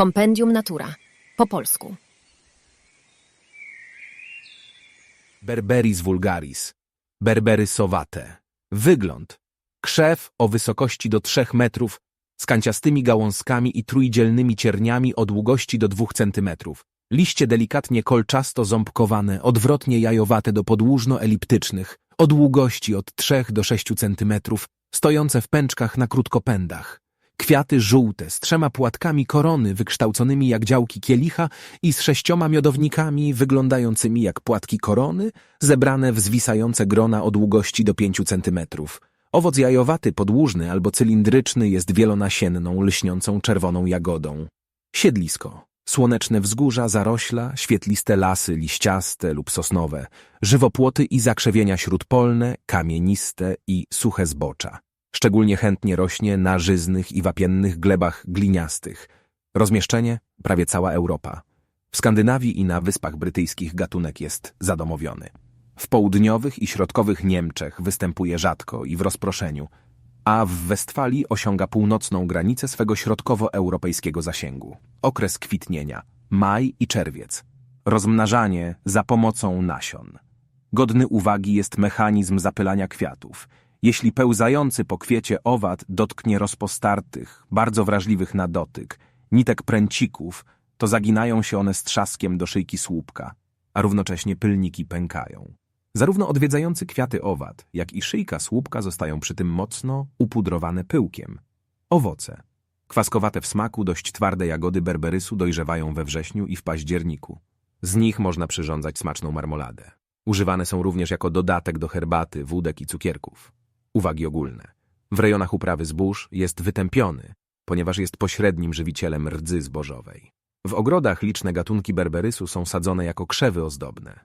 Kompendium Natura. Po polsku. Berberis vulgaris. Berberysowate. Wygląd. Krzew o wysokości do 3 metrów, z kanciastymi gałązkami i trójdzielnymi cierniami o długości do 2 centymetrów. Liście delikatnie kolczasto-ząbkowane, odwrotnie jajowate do podłużno-eliptycznych, o długości od 3 do 6 centymetrów, stojące w pęczkach na krótkopędach. Kwiaty żółte, z trzema płatkami korony wykształconymi jak działki kielicha i z sześcioma miodownikami wyglądającymi jak płatki korony, zebrane w zwisające grona o długości do 5 centymetrów. Owoc jajowaty, podłużny albo cylindryczny jest wielonasienną, lśniącą czerwoną jagodą. Siedlisko. Słoneczne wzgórza, zarośla, świetliste lasy liściaste lub sosnowe, żywopłoty i zakrzewienia śródpolne, kamieniste i suche zbocza. Szczególnie chętnie rośnie na żyznych i wapiennych glebach gliniastych. Rozmieszczenie prawie cała Europa. W Skandynawii i na Wyspach Brytyjskich gatunek jest zadomowiony. W południowych i środkowych Niemczech występuje rzadko i w rozproszeniu, a w Westfalii osiąga północną granicę swego środkowoeuropejskiego zasięgu. Okres kwitnienia maj i czerwiec. Rozmnażanie za pomocą nasion. Godny uwagi jest mechanizm zapylania kwiatów. Jeśli pełzający po kwiecie owad dotknie rozpostartych, bardzo wrażliwych na dotyk, nitek pręcików, to zaginają się one z trzaskiem do szyjki słupka, a równocześnie pylniki pękają. Zarówno odwiedzający kwiaty owad, jak i szyjka słupka zostają przy tym mocno upudrowane pyłkiem. Owoce. Kwaskowate w smaku, dość twarde jagody berberysu dojrzewają we wrześniu i w październiku. Z nich można przyrządzać smaczną marmoladę. Używane są również jako dodatek do herbaty, wódek i cukierków. Uwagi ogólne. W rejonach uprawy zbóż jest wytępiony, ponieważ jest pośrednim żywicielem rdzy zbożowej. W ogrodach liczne gatunki berberysu są sadzone jako krzewy ozdobne.